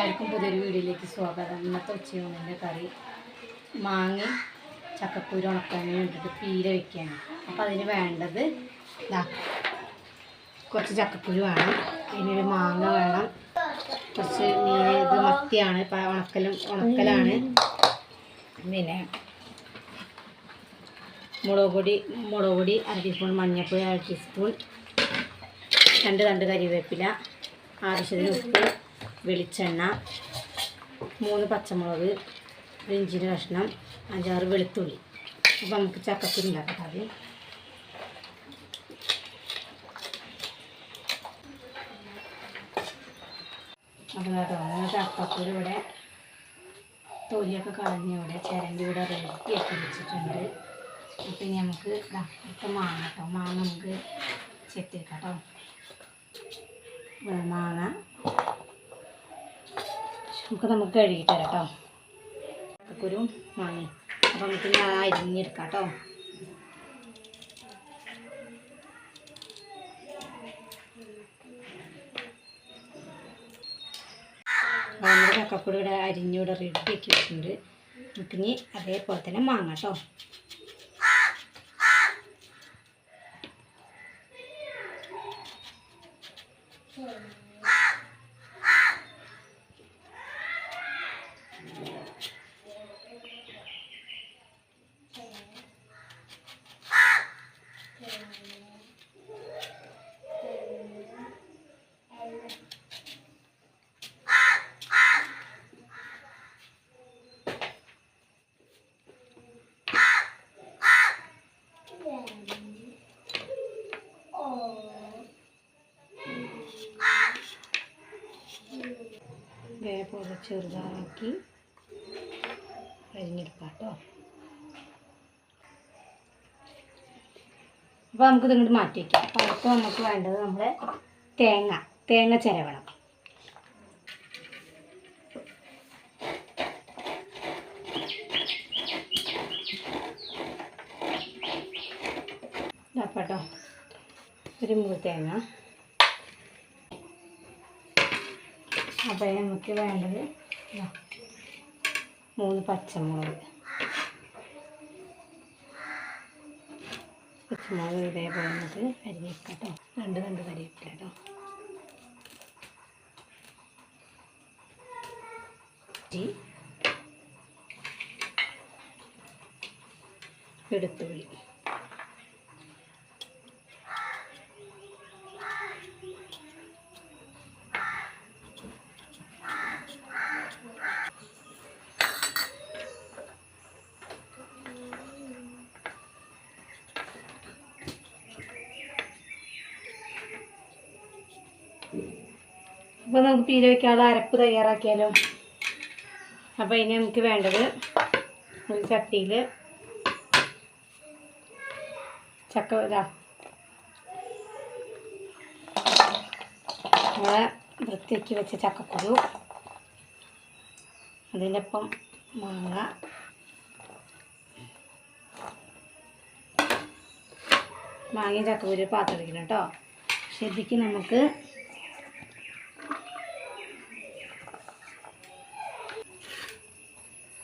എല്ലാവർക്കും പുതിയൊരു വീഡിയോയിലേക്ക് സ്വാഗതം. ഇന്നത്തെ ഉച്ചയൂണിന്റെ കറി മാങ്ങ ചക്കക്കൂര് ഉണക്കാനും വേണ്ടിയിട്ട് പീര വെക്കുകയാണ് അപ്പോൾ അതിന് വേണ്ടത് ഇതാ കുറച്ച് ചക്കക്കൂര് വേണം അതിനൊരു മാങ്ങ വേണം. കുറച്ച് മീൻ ഇത് മത്തിയാണ്. ഇപ്പം ഉണക്കലും ഉണക്കലാണ്. പിന്നെ മുളക് പൊടി മുളക് പൊടി അര ടീസ്പൂൺ മഞ്ഞൾപ്പൊടി അര ടീസ്പൂൺ രണ്ട് രണ്ട് കരിവേപ്പില ആവശ്യത്തിന് ഉപ്പ് വെളിച്ചെണ്ണ മൂന്ന് പച്ചമുളക് ഇഞ്ചിന്റെ കഷ്ണം അഞ്ചാറ് വെളുത്തുള്ളി. അപ്പോൾ നമുക്ക് ചക്കക്കുരു ഉണ്ടാക്കാം അത് അപ്പോൾ ചക്കക്കുരു ഇവിടെ തൊലിയൊക്കെ കളഞ്ഞ് ഇവിടെ ചിരണ്ടി ഇവിടെ റെഡിയാക്കി വെച്ചിട്ടുണ്ട്. അപ്പം ഇനി നമുക്ക് ഇപ്പം മാങ്ങ കേട്ടോ മാങ്ങ നമുക്ക് ചെത്തിക്കാം കേട്ടോ മാങ്ങ. നമുക്ക് നമുക്ക് കഴുകിട്ട് തരാം കേട്ടോ. ചക്കക്കുരും മാങ്ങി അപ്പം നമുക്ക് അരിഞ്ഞെടുക്കാം കേട്ടോ. നമ്മുടെ ഇവിടെ റെഡി ആക്കി വെച്ചിട്ടുണ്ട്. നമുക്കിനി അതേപോലെ തന്നെ മാങ്ങ കേട്ടോ. ഇതേപോലെ ചെറുതാക്കി അരിഞ്ഞെടുക്കാം കേട്ടോ അപ്പോൾ നമുക്കിത് ഇങ്ങോട്ട് മാറ്റി വയ്ക്കാം അപ്പോൾ അടുത്ത് നമുക്ക് വേണ്ടത് നമ്മുടെ തേങ്ങ തേങ്ങ ചിരവണം. കേട്ടോ. ഒരു മൂന്ന് തേങ്ങ. അപ്പോൾ നമുക്ക് വേണ്ടത് മൂന്ന് പച്ചമുളക്. പച്ചമുളക് ഇതേപോലെ നമുക്ക് അരിഞ്ഞേക്കാം കേട്ടോ രണ്ട് രണ്ട് കരിവേപ്പില കേട്ടോ വെളുത്തുള്ളി അപ്പോൾ നമുക്ക് പീര വയ്ക്കാനുള്ള അരപ്പ് തയ്യാറാക്കിയാലോ? അപ്പോൾ ഇനി നമുക്ക് വേണ്ടത് ഒരു ചട്ടിയിൽ ചക്ക ഇതാ. നമ്മളെ വൃത്തിയാക്കി വെച്ച ചക്കക്കുരു അതിന്റെ ഒപ്പം മാങ്ങ മാങ്ങയും ചക്കക്കുരു പാത്രം കേട്ടോ. ശരിക്കും നമുക്ക്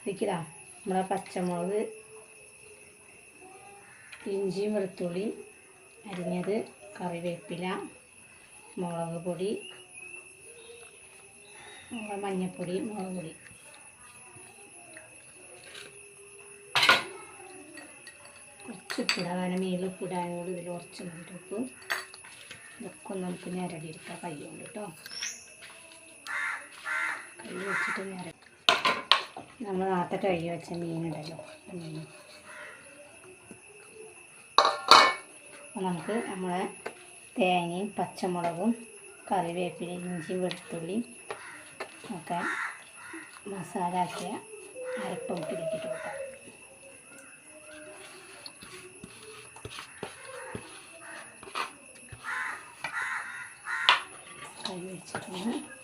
ഇതിക്കിതാ നമ്മളെ പച്ചമുളക് ഇഞ്ചിയും വെളുത്തുള്ളിയും അരിഞ്ഞത് കറിവേപ്പില മുളക് പൊടി നമ്മളെ മഞ്ഞൾപ്പൊടി മുളക് പൊടി. കുറച്ച് ഉപ്പിടാം. കാരണം മേലിൽ ഉപ്പിടാനോട് ഇതിൽ കുറച്ച് ഉപ്പ് ഇതൊക്കെ നമുക്ക് ഞരടിയെടുക്കാം. കൈ കൊണ്ട് കേട്ടോ. കൈ വെച്ചിട്ട് ഞര നമ്മൾ നേരത്തെ കഴുകി വെച്ച മീനുണ്ടല്ലോ മീൻ നമുക്ക് നമ്മളെ തേങ്ങയും പച്ചമുളകും കറിവേപ്പില ഇഞ്ചി വെളുത്തുള്ളിയും ഒക്കെ മസാല ആക്കിയ അരപ്പം ഇതിലേക്കിട്ട് കൊടുക്കാം. കൈ വെച്ചിട്ടുണ്ട്.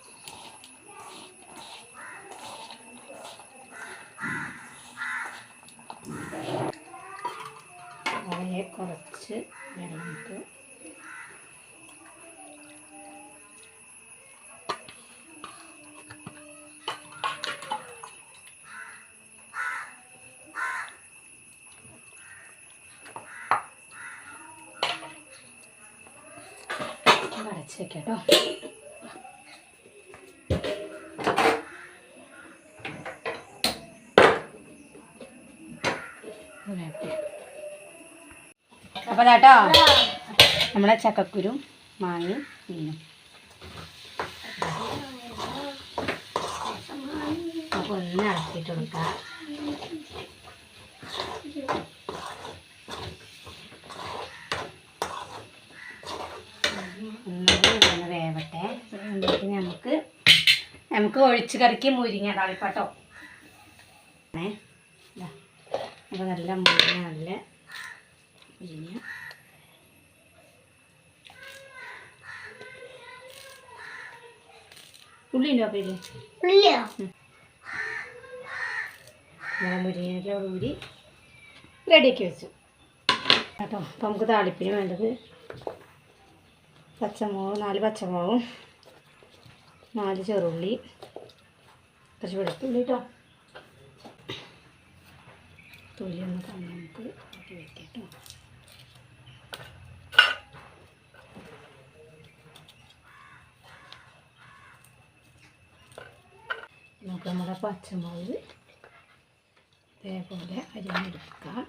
അടച്ച് വെക്കാം കേട്ടോ അപ്പോൾ കേട്ടോ നമ്മുടെ ചക്കക്കുരും മാങ്ങയും മീനും. അപ്പോൾ ഒന്ന് ഇളക്കിയിട്ട് കൊടുക്കാം ഒന്നുകൂടി ഒന്ന് വേവട്ടെ എന്നിട്ട് നമുക്ക് നമുക്ക് ഒഴിച്ച് കറിക്ക് മുരിങ്ങ താളിപ്പാട്ടോ ഏ. അപ്പോൾ നല്ല മുരിങ്ങ നല്ല മുരിങ്ങ. ഉള്ളിന്റെ നമ്മളെ മുരിങ്ങയിലോട് കൂടി റെഡിയാക്കി വെച്ചു. കേട്ടോ അപ്പം നമുക്ക് താളിപ്പിന് വേണ്ടത് പച്ചമുളകും നാല് പച്ചമുളകും നാല് ചെറുള്ളി കുറച്ച് വെളുത്തുള്ളി കേട്ടോ തൊലി ഒന്ന് തന്നെ നമുക്ക് ആക്കി വെക്കാം കേട്ടോ നമുക്ക് നമ്മുടെ പച്ചമുളക് ഇതേപോലെ അരിഞ്ഞെടുക്കാം.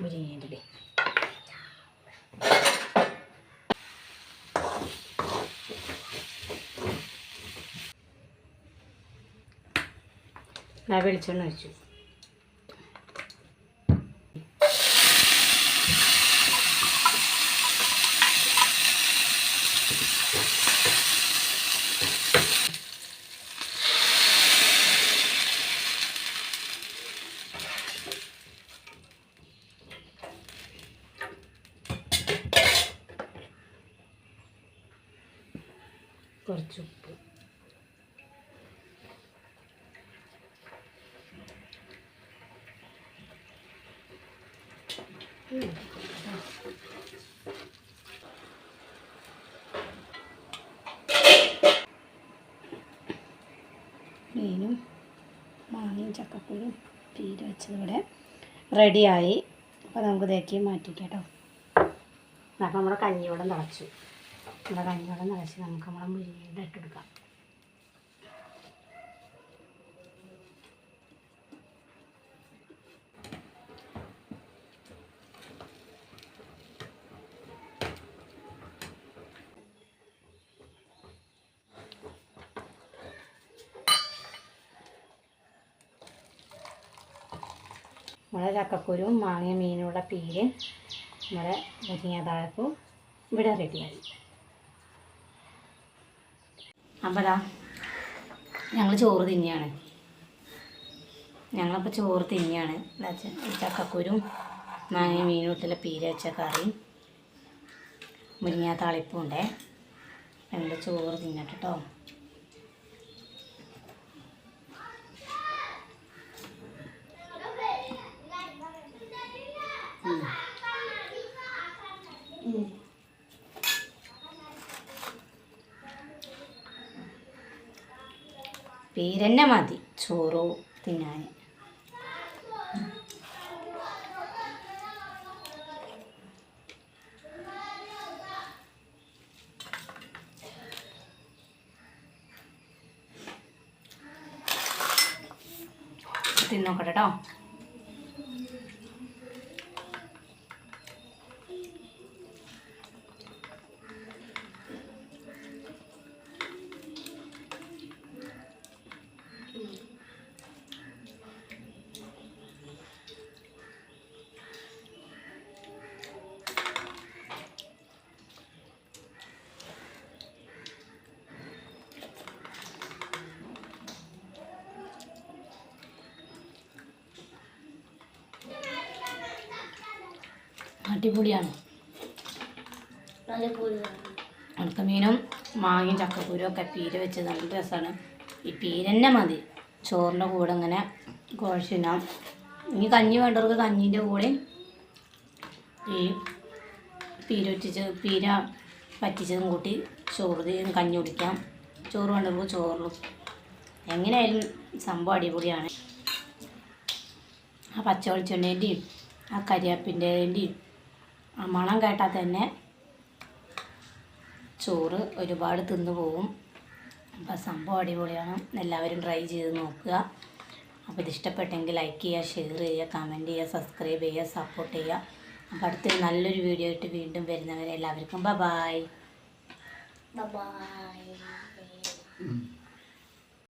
മുരിങ്ങേന്റെ ഞാൻ വെളിച്ചെണ്ണ വെച്ചു കുറച്ച് ഉപ്പ്. മീനും മാങ്ങയും ചക്കക്കുരും പീര വെച്ചത് ഇവിടെ റെഡിയായി. അപ്പോൾ നമുക്ക് ഇതേക്ക് മാറ്റിക്കാം കേട്ടോ. അപ്പോൾ നമ്മുടെ കഞ്ഞിയോടം തിളച്ചു. നമ്മുടെ കഞ്ഞിയോടെ നിറച്ച് നമുക്ക് നമ്മുടെ മുരിങ്ങയുടെ ഇട്ടെടുക്കാം നമ്മുടെ ചക്കക്കുരും മാങ്ങ മീനുള്ള പീര് നമ്മുടെ മുരിങ്ങാതാഴപ്പും ഇവിടെ റെഡിയായി അമ്പതാ? ഞങ്ങൾ ചോറ് തിന്നെയാണ്. ഞങ്ങളപ്പോൾ ചോറ് തിന്നെയാണ്. ചക്കക്കുരും മാങ്ങ മീനൂട്ടിലെ പീര വെച്ച കറിയും മുരിങ്ങ താളിപ്പും ഉണ്ടേ. ഞങ്ങൾ ചോറ് തിന്നട്ടെ പീരന്നെ മതി. ചോറോ തിന്നാൻ തിന്നോക്കട്ടെ കേട്ടോ അടിപൊളിയാണ്. അടുത്ത മീനും മാങ്ങയും ചക്കക്കുരും ഒക്കെ പീര വെച്ച് നല്ല രസമാണ് ഈ പീരന്നെ മതി. ചോറിന്റെ കൂടെ ഇങ്ങനെ കുഴച്ചിനാം ഇനി കഞ്ഞി വേണ്ടവർക്ക് കഞ്ഞീന്റെ കൂടെ ഈ പീര ഒറ്റിച്ച് പീര പറ്റിച്ചതും കൂട്ടി ചോറ് കഞ്ഞി കുടിക്കാം. ചോറ് വേണ്ടവർക്ക് ചോറിലും എങ്ങനെയായാലും സംഭവം അടിപൊളിയാണ്. ആ പച്ച വെളിച്ചെണ്ണേന്റെയും ആ കരിയാപ്പിന്റെന്റെയും മണം കേട്ടാൽ തന്നെ ചോറ് ഒരുപാട് തിന്നു പോവും. അപ്പോൾ സംഭവം അടിപൊളിയാണ്. എല്ലാവരും ട്രൈ ചെയ്ത് നോക്കുക. അപ്പോൾ ഇതിഷ്ടപ്പെട്ടെങ്കിൽ ലൈക്ക് ചെയ്യുക ഷെയർ ചെയ്യുക കമന്റ് ചെയ്യുക സബ്സ്ക്രൈബ് ചെയ്യുക സപ്പോർട്ട് ചെയ്യുക. അപ്പോൾ അടുത്തൊരു നല്ലൊരു വീഡിയോ ആയിട്ട് വീണ്ടും വരുന്നവരെ എല്ലാവർക്കും ബ ബായ് ബൈ